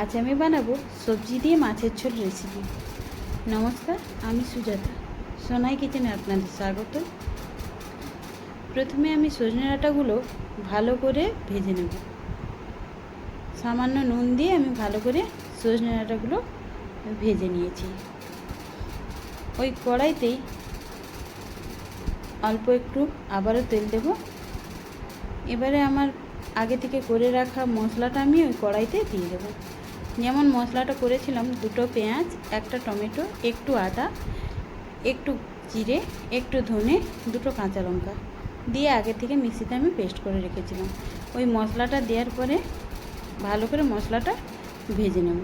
আজ আমি বানাবো সবজি দিয়ে মাছের ঝোল রেসিপি নমস্কার, আমি সুজাতা। সোনাই কিচেনে আপনাদের স্বাগত। প্রথমে আমি সজনে ডাঁটাগুলো ভালো করে ভেজে নেব। সামান্য নুন দিয়ে আমি ভালো করে সজনে ডাঁটাগুলো ভেজে নিয়েছি। ওই কড়াইতেই অল্প একটু আবারও তেল দেব। এবারে আমার আগে থেকে করে রাখা মশলাটা আমি ওই কড়াইতে দিয়ে দেবো। যেমন মশলাটা করেছিলাম, দুটো পেঁয়াজ, একটা টমেটো, একটু আদা, একটু জিরে, একটু ধনে, দুটো কাঁচা লঙ্কা দিয়ে আগে থেকে মিক্সিতে আমি পেস্ট করে রেখেছিলাম। ওই মশলাটা দেওয়ার পরে ভালো করে মশলাটা ভেজে নেব।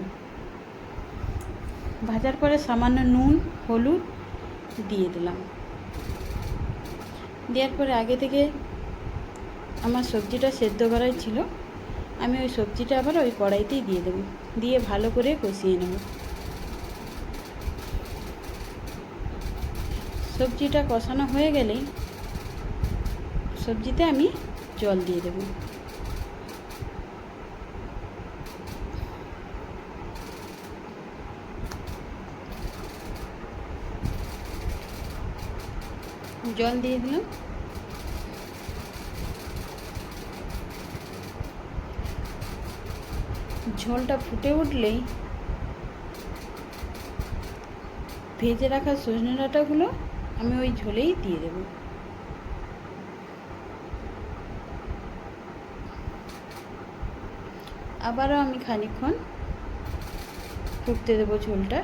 ভাজার পরে সামান্য নুন, হলুদ দিয়ে দিলাম। দেওয়ার পরে আগে থেকে আমার সবজিটা সেদ্ধ করাই ছিল। আমি ওই সবজিটা আবার ওই কড়াইতেই দিয়ে দেবো। দিয়ে ভালো করে কষিয়ে নেব। সবজিটা কষানো হয়ে গেলেই সবজিতে আমি জল দিয়ে দেব। জল দিয়ে দিলাম। ঝোলটা ফুটে উঠলেই ভেজে রাখা সজনে ডাঁটাগুলো আমি ওই ঝোলেই দিয়ে দেব। আবারও আমি খানিক্ষণ ফুটতে দেবো ঝোলটা।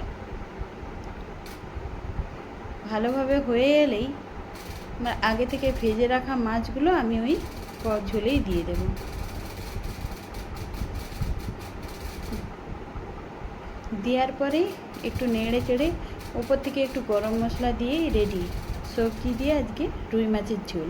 ভালোভাবে হয়ে এলেই আমার আগে থেকে ভেজে রাখা মাছগুলো আমি ওই ঝোলেই দিয়ে দেবো। দেওয়ার পরে একটু নেড়ে চেড়ে ওপর থেকে একটু গরম মশলা দিয়েই রেডি সবজি দিয়ে আজকে রুই মাছের ঝোল।